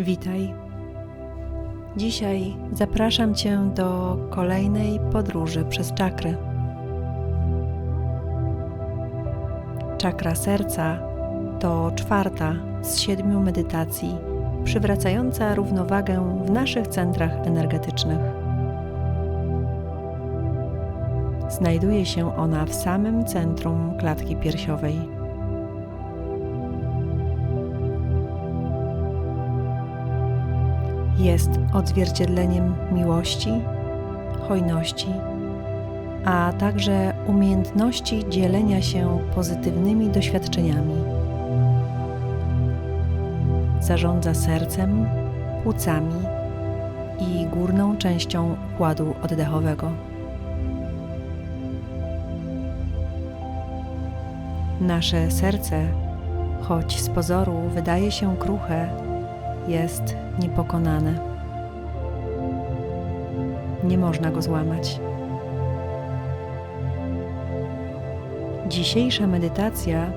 Witaj. Dzisiaj zapraszam Cię do kolejnej podróży przez czakry. Czakra serca to czwarta z siedmiu medytacji przywracająca równowagę w naszych centrach energetycznych. Znajduje się ona w samym centrum klatki piersiowej. Jest odzwierciedleniem miłości, hojności, a także umiejętności dzielenia się pozytywnymi doświadczeniami. Zarządza sercem, płucami i górną częścią układu oddechowego. Nasze serce, choć z pozoru wydaje się kruche, jest niepokonane. Nie można go złamać. Dzisiejsza medytacja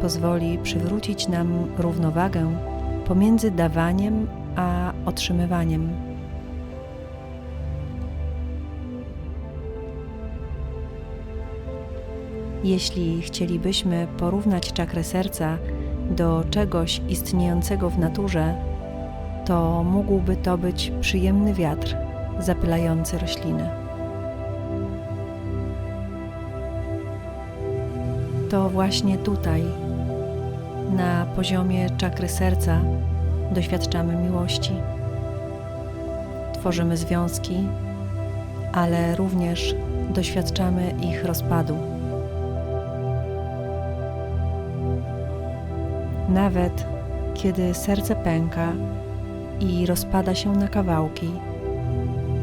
pozwoli przywrócić nam równowagę pomiędzy dawaniem a otrzymywaniem. Jeśli chcielibyśmy porównać czakrę serca do czegoś istniejącego w naturze, to mógłby to być przyjemny wiatr zapylający rośliny. To właśnie tutaj, na poziomie czakry serca, doświadczamy miłości. Tworzymy związki, ale również doświadczamy ich rozpadu. Nawet kiedy serce pęka, i rozpada się na kawałki,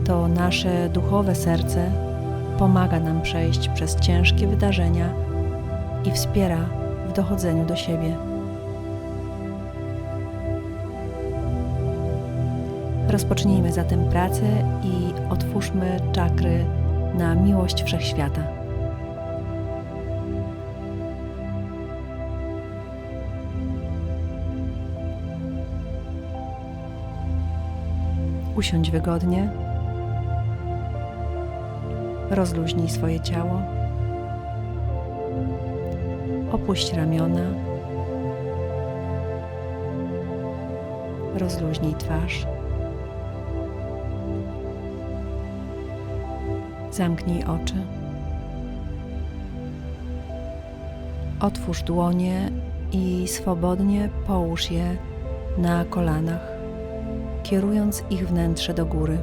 to nasze duchowe serce pomaga nam przejść przez ciężkie wydarzenia i wspiera w dochodzeniu do siebie. Rozpocznijmy zatem pracę i otwórzmy czakry na miłość wszechświata. Usiądź wygodnie. Rozluźnij swoje ciało. Opuść ramiona. Rozluźnij twarz. Zamknij oczy. Otwórz dłonie i swobodnie połóż je na kolanach kierując ich wnętrze do góry.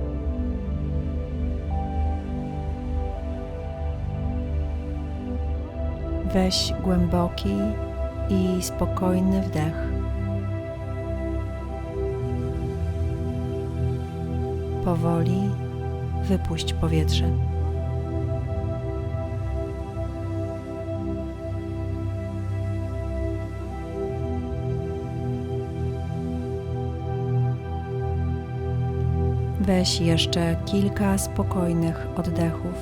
Weź głęboki i spokojny wdech. Powoli wypuść powietrze. Weź jeszcze kilka spokojnych oddechów.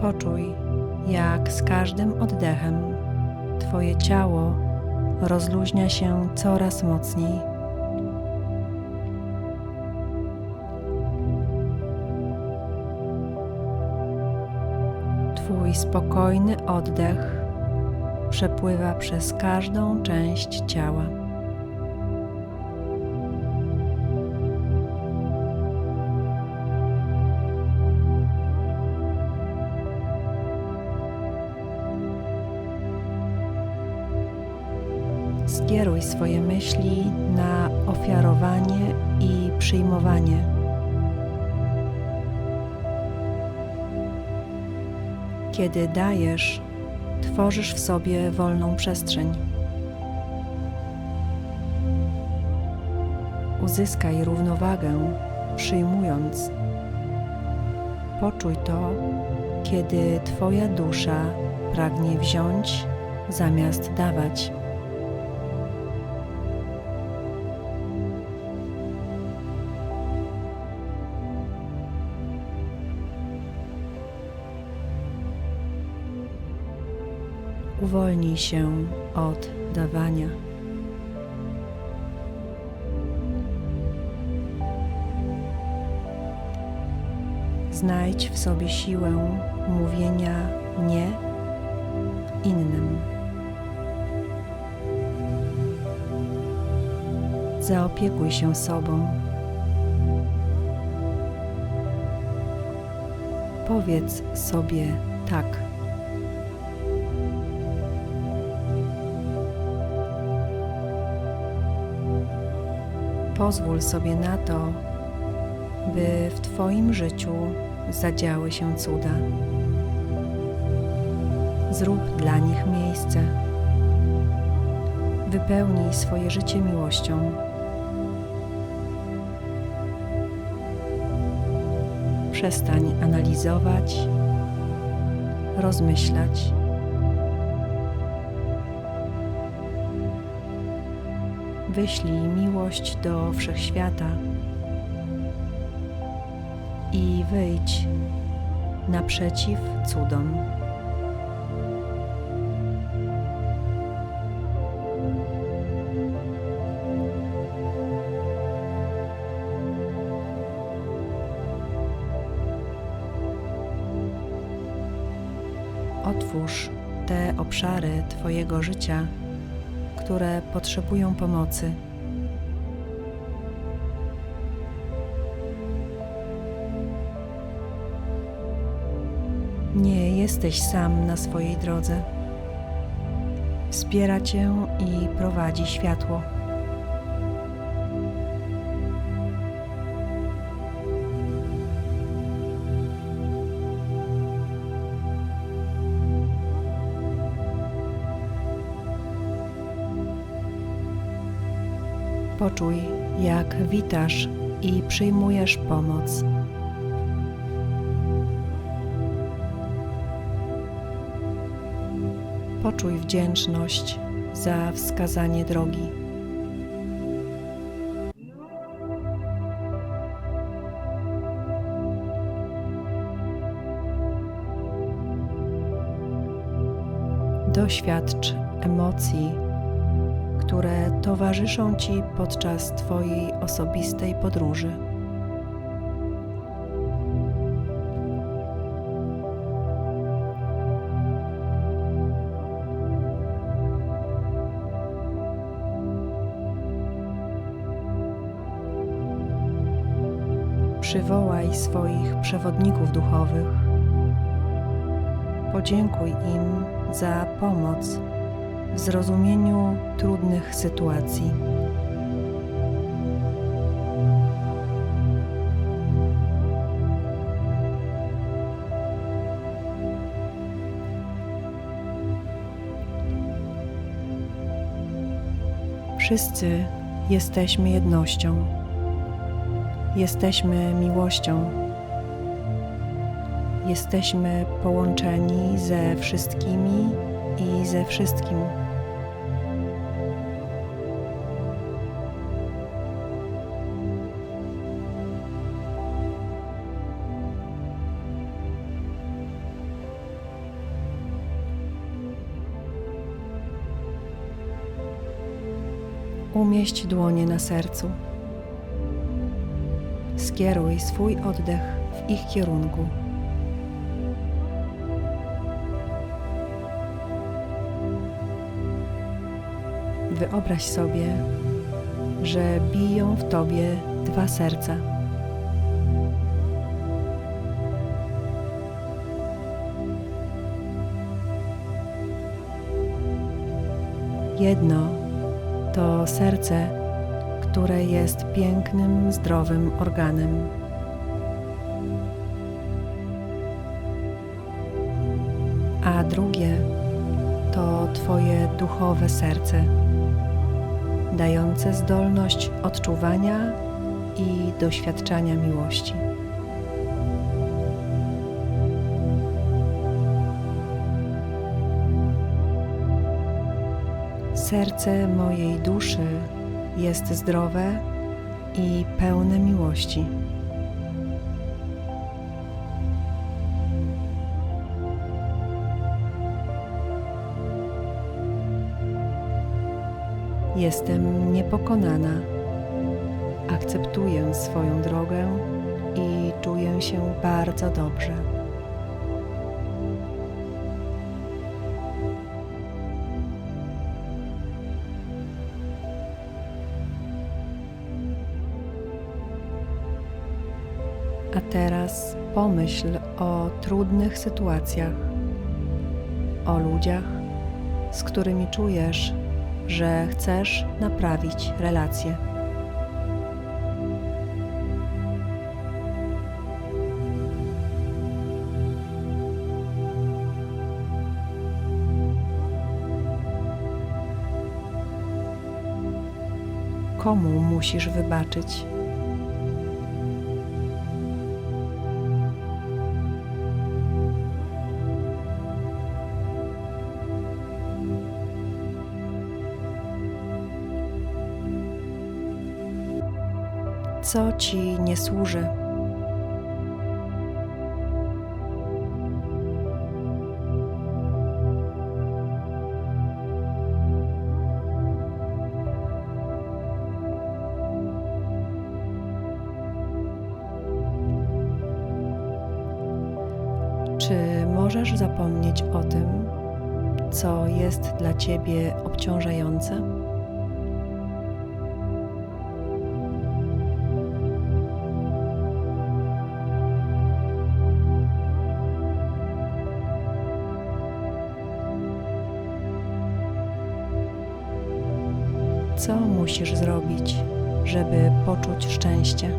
Poczuj, jak z każdym oddechem Twoje ciało rozluźnia się coraz mocniej. Twój spokojny oddech przepływa przez każdą część ciała. Skieruj swoje myśli na ofiarowanie i przyjmowanie Kiedy dajesz, tworzysz w sobie wolną przestrzeń. Uzyskaj równowagę, przyjmując. Poczuj to, kiedy Twoja dusza pragnie wziąć zamiast dawać. Uwolnij się od dawania. Znajdź w sobie siłę mówienia nie innym. Zaopiekuj się sobą. Powiedz sobie tak. Pozwól sobie na to, by w Twoim życiu zadziały się cuda. Zrób dla nich miejsce. Wypełnij swoje życie miłością. Przestań analizować, rozmyślać. Wyślij miłość do wszechświata i wyjdź naprzeciw cudom. Otwórz te obszary Twojego życia, które potrzebują pomocy. Nie jesteś sam na swojej drodze. Wspiera Cię i prowadzi światło. Poczuj, jak witasz i przyjmujesz pomoc. Poczuj wdzięczność za wskazanie drogi. Doświadcz emocji, które towarzyszą Ci podczas Twojej osobistej podróży. Przywołaj swoich przewodników duchowych. Podziękuj im za pomoc w zrozumieniu trudnych sytuacji. Wszyscy jesteśmy jednością. Jesteśmy miłością. Jesteśmy połączeni ze wszystkimi i ze wszystkim. Umieść dłonie na sercu. Skieruj swój oddech w ich kierunku. Wyobraź sobie, że biją w tobie dwa serca. Jedno to serce, które jest pięknym, zdrowym organem. A drugie to Twoje duchowe serce, dające zdolność odczuwania i doświadczania miłości. Serce mojej duszy jest zdrowe i pełne miłości. Jestem niepokonana. Akceptuję swoją drogę i czuję się bardzo dobrze. A teraz pomyśl o trudnych sytuacjach, o ludziach, z którymi czujesz, że chcesz naprawić relacje. Komu musisz wybaczyć? Co ci nie służy? Czy możesz zapomnieć o tym, co jest dla ciebie obciążające? Musisz zrobić, żeby poczuć szczęście?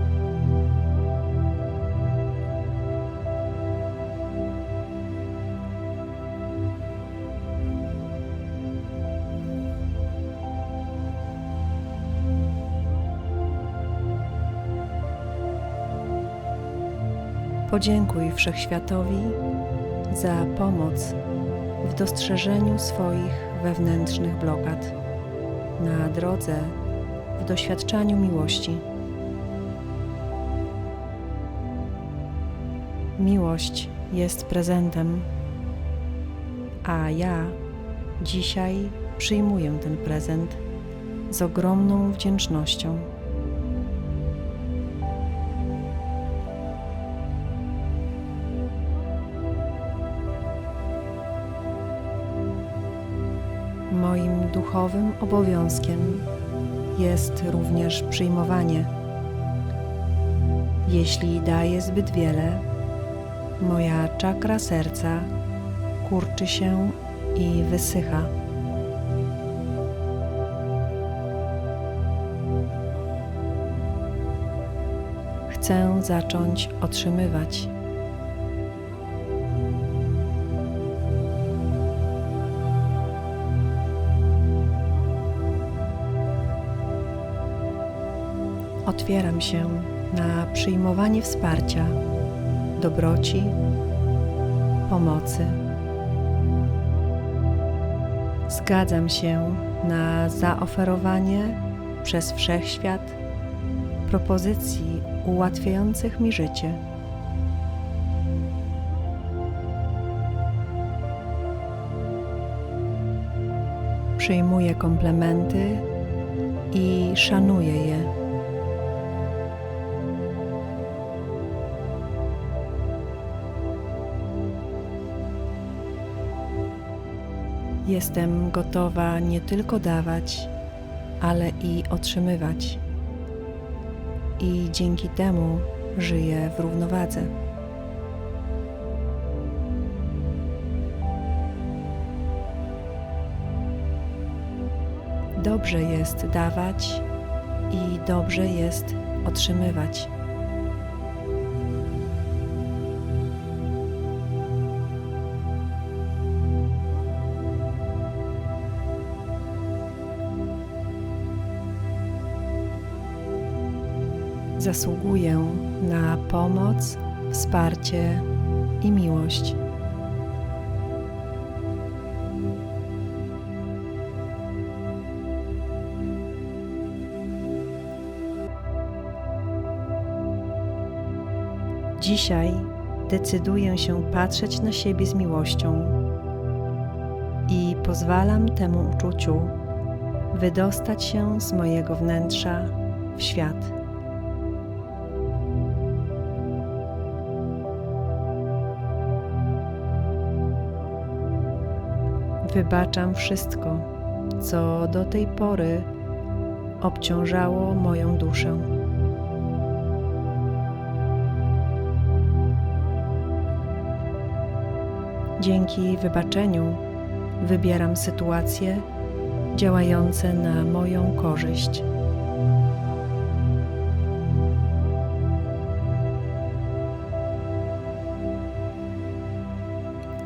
Podziękuj Wszechświatowi za pomoc w dostrzeżeniu swoich wewnętrznych blokad na drodze w doświadczaniu miłości. Miłość jest prezentem, a ja dzisiaj przyjmuję ten prezent z ogromną wdzięcznością. Moim duchowym obowiązkiem jest również przyjmowanie. Jeśli daję zbyt wiele, moja czakra serca kurczy się i wysycha. Chcę zacząć otrzymywać. Otwieram się na przyjmowanie wsparcia, dobroci, pomocy. Zgadzam się na zaoferowanie przez wszechświat propozycji ułatwiających mi życie. Przyjmuję komplementy i szanuję je. Jestem gotowa nie tylko dawać, ale i otrzymywać. I dzięki temu żyję w równowadze. Dobrze jest dawać i dobrze jest otrzymywać. Zasługuję na pomoc, wsparcie i miłość. Dzisiaj decyduję się patrzeć na siebie z miłością i pozwalam temu uczuciu wydostać się z mojego wnętrza w świat. Wybaczam wszystko, co do tej pory obciążało moją duszę. Dzięki wybaczeniu wybieram sytuacje działające na moją korzyść.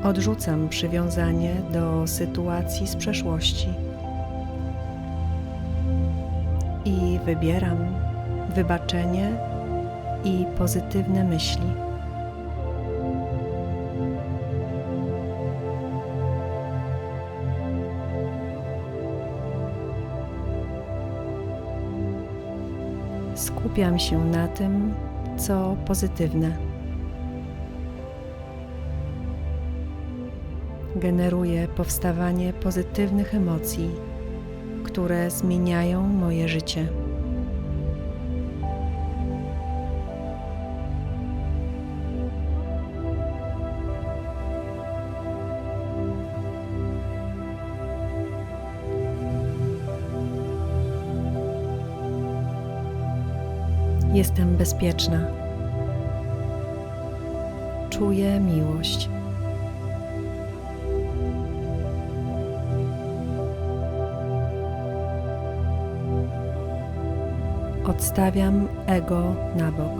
Odrzucam przywiązanie do sytuacji z przeszłości i wybieram wybaczenie i pozytywne myśli. Skupiam się na tym, co pozytywne. Generuję powstawanie pozytywnych emocji, które zmieniają moje życie. Jestem bezpieczna. Czuję miłość. Odstawiam ego na bok.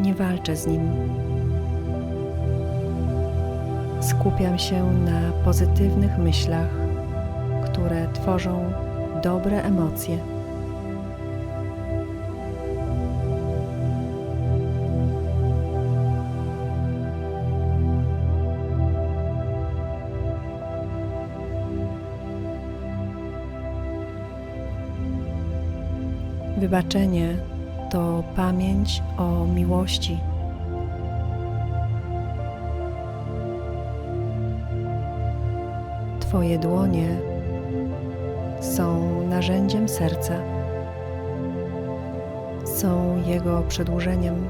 Nie walczę z nim. Skupiam się na pozytywnych myślach, które tworzą dobre emocje. Wybaczenie to pamięć o miłości. Twoje dłonie są narzędziem serca, są jego przedłużeniem.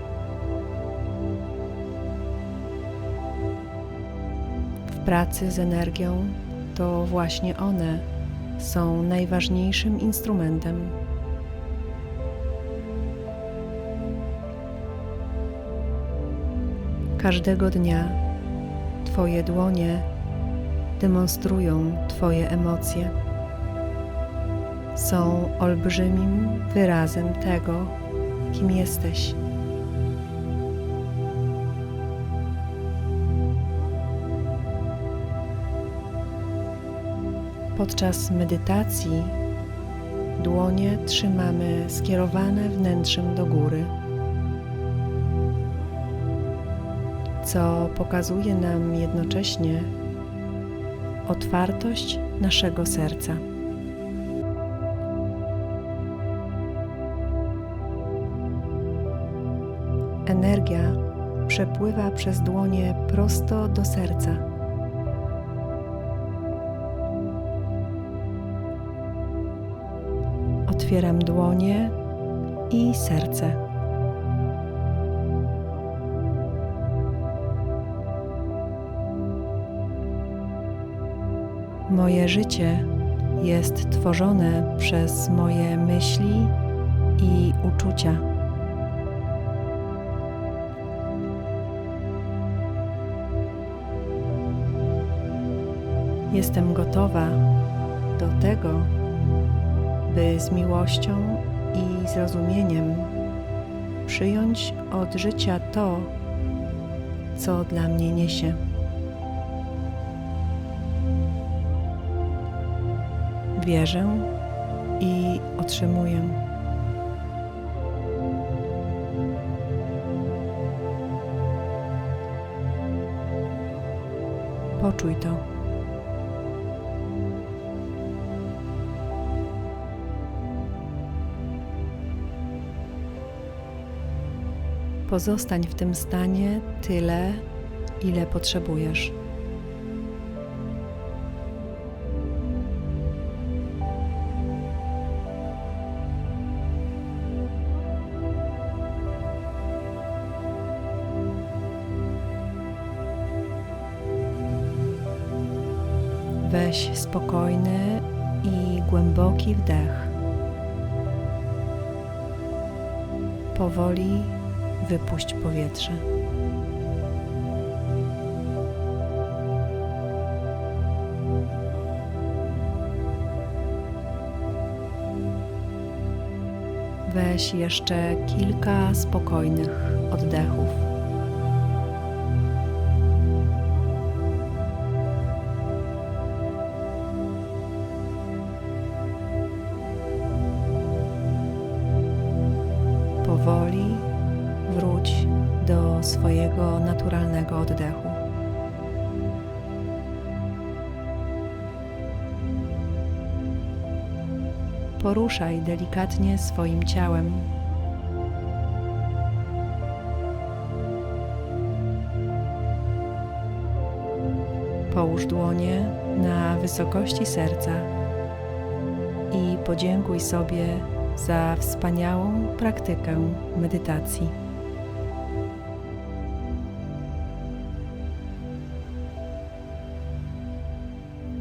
W pracy z energią to właśnie one są najważniejszym instrumentem. Każdego dnia Twoje dłonie demonstrują Twoje emocje. Są olbrzymim wyrazem tego, kim jesteś. Podczas medytacji dłonie trzymamy skierowane wnętrzem do góry. Co pokazuje nam jednocześnie otwartość naszego serca. Energia przepływa przez dłonie prosto do serca. Otwieram dłonie i serce. Moje życie jest tworzone przez moje myśli i uczucia. Jestem gotowa do tego, by z miłością i zrozumieniem przyjąć od życia to, co dla mnie niesie. Wierzę i otrzymuję. Poczuj to. Pozostań w tym stanie tyle, ile potrzebujesz. Spokojny i głęboki wdech. Powoli wypuść powietrze. Weź jeszcze kilka spokojnych oddechów. Delikatnie swoim ciałem. Połóż dłonie na wysokości serca i podziękuj sobie za wspaniałą praktykę medytacji.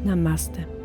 Namaste.